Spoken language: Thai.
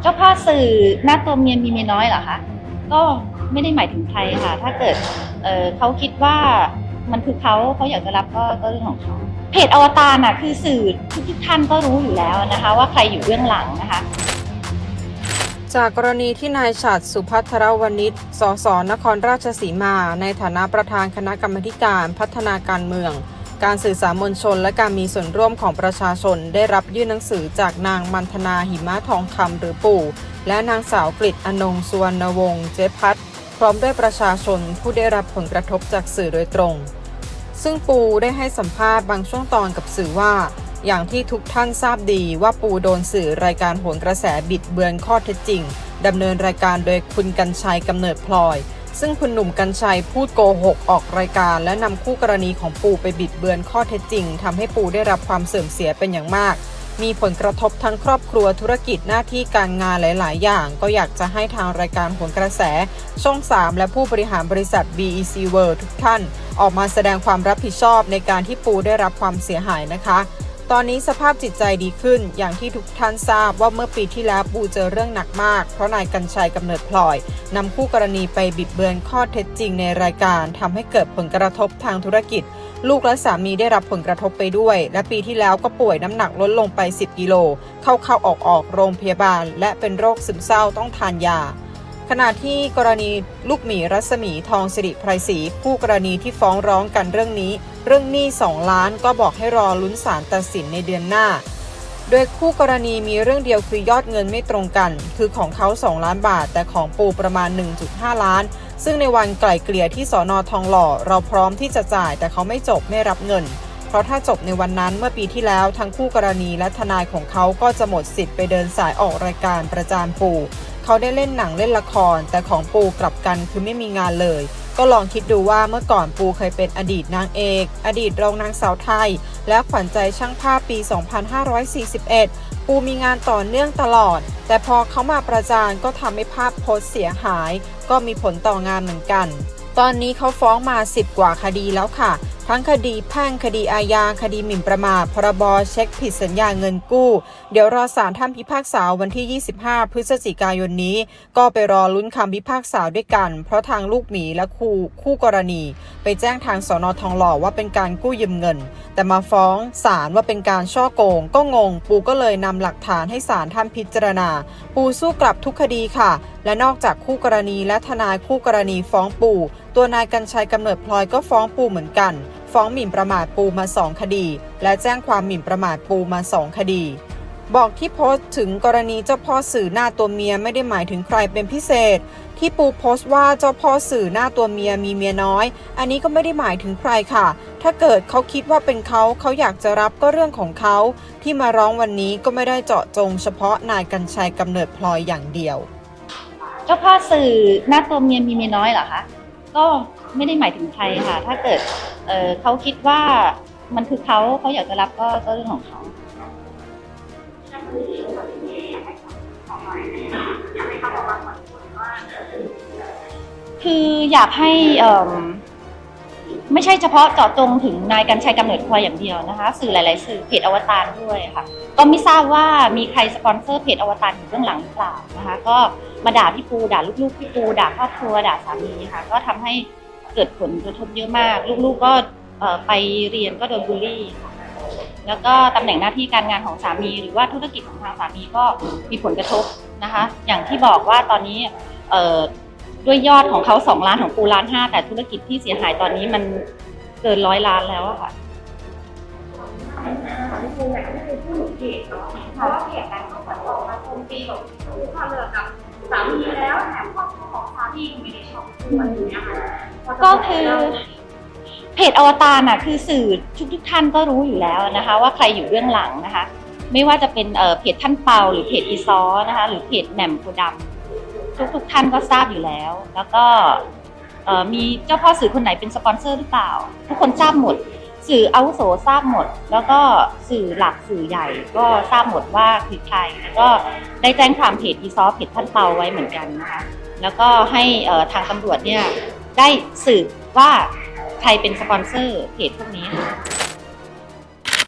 เจ้าพ่อสื่อหน้าตัวเมียมีเมียน้อยเหรอคะก็ไม่ได้หมายถึงใครค่ะ ถ้าเกิดเเขาคิดว่ามันคือเขาเขาอยากจะรับก็ก็เรื่องของเขาเพจอวตารน่ะคือสื่อทุกท่านก็รู้อยู่แล้วนะคะ ว่าใครอยู่เบื้องหลังนะคะ จากกรณีที่นายฉัตรสุพัทรวณิชสสนครราชสีมา ในฐานะประธานคณะกรรมการพัฒนาการเมือง การสื่อสารมวลชนและการมีส่วนร่วมของประชาชนได้รับยื่นหนังสือจากนางมันธนาหิมะทองคำหรือปู่ และนางสาวกฤษอนงสุวรรณวงศ์เจ๊พัดพร้อมด้วยประชาชนผู้ได้รับผลกระทบจากสื่อโดยตรง ซึ่งปูได้ให้สัมภาษณ์บางช่วงตอนกับสื่อว่า อย่างที่ทุกท่านทราบดีว่าปูโดนสื่อรายการโหนกระแสบิดเบือนข้อเท็จจริงดำเนินรายการโดยคุณกัญชัยกำเนิดพลอย ซึ่งคุณหนุ่มกัญชัยพูดโกหกออกรายการ และนำคู่กรณีของปูไปบิดเบือนข้อเท็จจริงทำให้ปูได้รับความเสื่อมเสียเป็นอย่างมาก มีผลกระทบทั้งครอบครัวธุรกิจหน้าที่การงานหลาย ๆ อย่าง ก็อยากจะให้ทางรายการโหนกระแส ช่อง 3 และผู้บริหารบริษัท BEC World ทุกท่าน ออกมาแสดงความรับผิดชอบในการที่ปูได้รับความเสียหายนะคะ ตอนนี้สภาพจิตใจดีขึ้น อย่างที่ทุกท่านทราบว่าเมื่อปีที่แล้วปูเจอเรื่องหนักมาก เพราะนายกัญชัยกำเนิดพลอยนำคู่กรณีไปบิดเบือนข้อเท็จจริงในรายการทำให้เกิดผลกระทบทางธุรกิจ ลูกและสามีได้รับผลกระทบไปด้วย และปีที่แล้วก็ป่วยน้ำหนักลดลงไป 10 กิโล เข้าเข้าออกออกโรงพยาบาล และเป็นโรคซึมเศร้าต้องทานยา ขณะที่กรณีลูกหมีรัศมีทองสิริไพรศรีผู้กรณีที่ฟ้องร้องกันเรื่องนี้ เรื่องหนี้ 2 ล้านก็บอกให้รอลุ้นศาลตัดสินในเดือนหน้า โดยคู่กรณีมีเรื่องเดียวคือยอดเงินไม่ตรงกัน คือของเขา 2 ล้านบาท แต่ของปูประมาณ 1.5 ล้าน ซึ่งในวันไกล่เกลี่ยที่สอนอทองหล่อ เราพร้อมที่จะจ่าย แต่เขาไม่จบไม่รับเงิน เพราะถ้าจบในวันนั้นเมื่อปีที่แล้วทั้งคู่กรณีและทนายของเขาก็จะหมดสิทธิ์ไปเดินสายออกรายการประจานปู เขาได้เล่นหนังเล่นละคร แต่ของปูกลับกันคือไม่มีงานเลย ก็ลองคิดดูว่าเมื่อก่อนปูเคยเป็นอดีตนางเอก อดีตรองนางสาวไทย และขวัญใจช่างภาพปี 2541 ปูมีงานต่อเนื่องตลอด แต่พอเขามาประจานก็ทำให้ภาพโพสเสียหาย ก็มีผลต่องานเหมือนกัน ตอนนี้เขาฟ้องมา 10 กว่าคดีแล้วค่ะ ทั้งคดีแพ่งคดีอาญาคดีหมิ่นประมาทพรบเช็คผิดสัญญาเงินกู้ เดี๋ยวรอศาลท่านพิพากษาวันที่ 25 พฤศจิกายนนี้ ก็ไปรอลุ้นคำพิพากษาด้วยกัน เพราะทางลูกหมีและคู่คู่กรณี ไปแจ้งทางสอนอทองหล่อว่าเป็นการกู้ยืมเงิน แต่มาฟ้องศาลว่าเป็นการช่อโกง ก็งง ปูก็เลยนำหลักฐานให้ศาลท่านพิจารณา ปูสู้กลับทุกคดีค่ะ และนอกจากคู่กรณีและทนายคู่กรณีฟ้องปูตัวนายกัญชัยกำเนิดพลอยก็ฟ้องปูเหมือนกัน ฟ้องหมิ่นประมาทปูมา2คดี และแจ้งความหมิ่นประมาทปูมา2คดี บอกที่โพสต์ถึงกรณีเจ้าพ่อสื่อหน้าตัวเมียไม่ได้หมายถึงใครเป็นพิเศษ ที่ปูโพสต์ว่าเจ้าพ่อสื่อหน้าตัวเมียมีเมียน้อย อันนี้ก็ไม่ได้หมายถึงใครค่ะ ถ้าเกิดเขาคิดว่าเป็นเขาเขาอยากจะรับก็เรื่องของเขา ที่มาร้องวันนี้ก็ไม่ได้เจาะจง เฉพาะนายกัญชัยกำเนิดพลอยอย่างเดียว เจ้าพ่อสื่อหน้าตัวเมียมีเมียน้อยเหรอคะ ก็ไม่ได้หมายถึงใครค่ะ ถ้าเกิดเเขาคิดว่ามันคือเขาเขาอยากจะรับก็ก็เรื่องของเขาคืออยากให้อื ไม่ใช่เฉพาะเจาะจงถึงนายกัญชัยกำเนิดพลอยอย่างเดียวนะคะ สื่อหลาย ๆ สื่อเพจอวตารด้วยค่ะ ก็ไม่ทราบว่ามีใครสปอนเซอร์เพจอวตารอยู่เบื้องหลังหรือเปล่านะคะ ก็มาด่าพี่ปูด่าลูก ๆ พี่ปูด่าครอบครัวด่าสามีค่ะ ก็ทำให้เกิดผลกระทบเยอะมาก ลูก ๆ ก็ไปเรียนก็โดนบูลลี่ค่ะแล้วก็ตำแหน่งหน้าที่การงานของสามี หรือว่าธุรกิจของทางสามีก็มีผลกระทบนะคะ อย่างที่บอกว่าตอนนี้ ด้วยยอดของเขาสองล้านของปูล้านห้าแต่ธุรกิจที่เสียหายตอนนี้มันเกินร้อยล้านแล้วอะค่ะที่ปูเนี่ยก็ไม่เคยพูดถึงเพจเนาะเพราะว่าเพจนั้นเขาเหมือนออกมาโจมตีแบบคือพอเลิกกับสามีแล้วแถมครอบครัวของสามีไม่ได้ชอบด้วยอย่างเงี้ยค่ะก็คือเพจอวตารน่ะคือสื่อทุกทุกท่านก็รู้อยู่แล้วนะคะ ว่าใครอยู่เบื้องหลังนะคะ ไม่ว่าจะเป็นเพจท่านเปาหรือเพจอีซอนะคะ หรือเพจแหม่มโพธิ์ดำ ทุกทุกๆท่านก็ทราบอยู่แล้ว แล้วก็มีเจ้าพ่อสื่อคนไหนเป็นสปอนเซอร์หรือเปล่า ทุกคนทราบหมด สื่ออาวุโสทราบหมด แล้วก็สื่อหลักสื่อใหญ่ก็ทราบหมดว่าคือใครแล้วก็ได้แจ้งความเพจอีซอฟเพจท่านเปาไว้เหมือนกันนะคะแล้วก็ให้ทางตำรวจเนี่ยได้สืบว่าใครเป็นสปอนเซอร์เพจพวกนี้ค่ะ